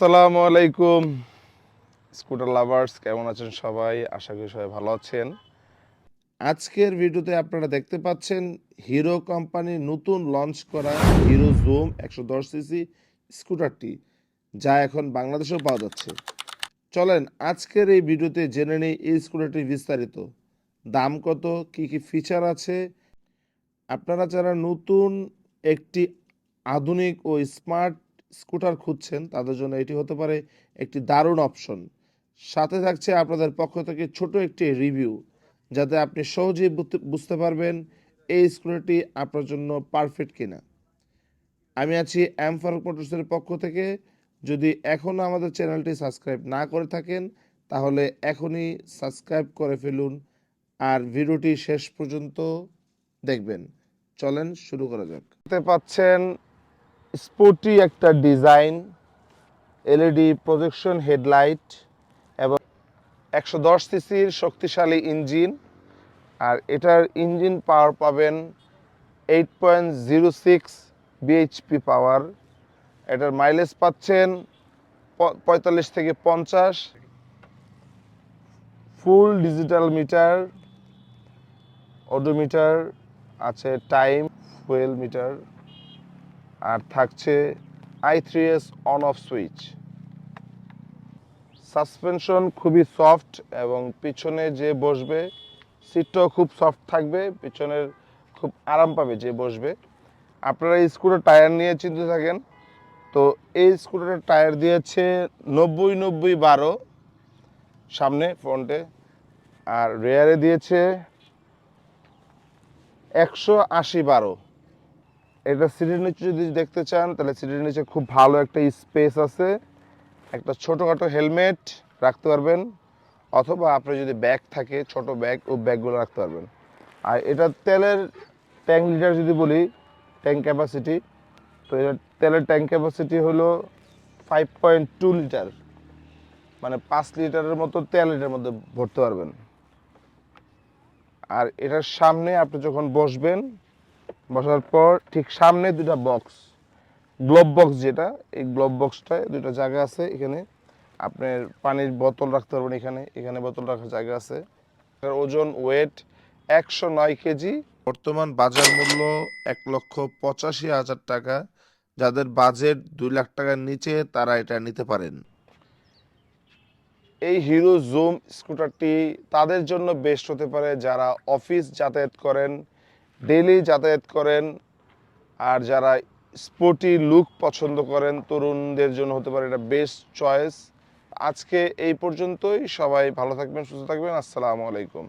আসসালামু আলাইকুম, scooter lovers, কেমন আছেন সবাই? আশা করি সবাই ভালো আছেন। আজকের ভিডিওতে আপনারা দেখতে পাচ্ছেন, হিরো কোম্পানির নতুন লঞ্চ করা হিরো জুম একশো দশ সিসি স্কুটারটি, যা এখন বাংলাদেশেও পাওয়া যাচ্ছে। চলেন, আজকের এই ভিডিওতে জেনে নেই এই স্কুটারটি বিস্তারিত। দাম কত, কি কি ফিচার আছে? আপনারা যারা নতুন, একটি আধুনিক ও স্মার্ট স্কুটার খুঁজছেন, তাদের জন্য এটি হতে পারে একটি দারুণ অপশন। সাথে থাকছে আপনাদের পক্ষ থেকে ছোট একটি রিভিউ, যাতে আপনি সহজেই বুঝতে- পারবেন এই স্কুটারটি আপনার জন্য পারফেক্ট কিনা। আমি আছি এম ফারুক মোটরসের পক্ষ থেকে। যদি এখনও আমাদের চ্যানেলটি সাবস্ক্রাইব না করে থাকেন, তাহলে এখনই সাবস্ক্রাইব করে ফেলুন আর ভিডিওটি শেষ পর্যন্ত দেখবেন। চলেন শুরু করা যাক। দেখতে পাচ্ছেন স্পোর্টি একটা ডিজাইন, এলইডি প্রজেকশন হেডলাইট এবং একশো দশ সিসির শক্তিশালী ইঞ্জিন। আর এটার ইঞ্জিন পাওয়ার পাবেন eight point zero six BHP power এটার মাইলেজ পাচ্ছেন পঁয়তাল্লিশ থেকে পঞ্চাশ। ফুল ডিজিটাল মিটার অডোমিটার আছে টাইম ফুয়েল মিটার আর থাকছে I three S on off switch suspension খুবই সফট এবং পিছনে যে বসবে সিটটাও খুব সফট থাকবে, পিছনের খুব আরাম পাবে যে বসবে। আপনারা এই স্কুটার টায়ার নিয়ে চিন্তিত থাকেন। তো এই স্কুটারের টায়ার দিয়েছে নব্বই নব্বই বারো, সামনে ফ্রন্টে আর রেয়ারে দিয়েছে একশো আশি বারো। এটা সিটির নিচে যদি দেখতে চান, তাহলে সিটির নিচে খুব ভালো একটা স্পেস আছে। একটা ছোটোখাটো হেলমেট রাখতে পারবেন, অথবা আপনার যদি ব্যাগ থাকে, ছোট ব্যাগ ও ব্যাগগুলো রাখতে পারবেন। আর এটা তেলের ট্যাঙ্ক লিটার যদি বলি, ট্যাঙ্ক ক্যাপাসিটি তো এটা তেলের ট্যাঙ্ক ক্যাপাসিটি হলো ফাইভ পয়েন্ট টু লিটার। মানে পাঁচ লিটারের মতো তেল এটার মধ্যে ভরতে পারবেন। আর এটার সামনে আপনি যখন বসবেন বসার পর ঠিক সামনে দুটা বক্স গ্লোব বক্স যেটা এই গ্লোব বক্সটায় দুটো জায়গা আছে এখানে। আপনার পানির বোতল রাখতে পারবেন এখানে এখানে বোতল রাখার জায়গা আছে। ওজন ওয়েট একশো নয় কেজি। বর্তমান বাজার মূল্য এক লক্ষ পঁচাশি হাজার টাকা। যাদের বাজেট দুই লাখ টাকার নিচে তারা এটা নিতে পারেন। এই হিরো জুম স্কুটারটি তাদের জন্য বেস্ট হতে পারে যারা অফিস যাতায়াত করেন। ডেলি যাতায়াত করেন। আর যারা স্পোর্টি লুক পছন্দ করেন, তরুণদের জন্য হতে পারে এটা বেস্ট চয়েস আজকে এই পর্যন্তই। সবাই ভালো থাকবেন, সুস্থ থাকবেন। আসসালামু আলাইকুম।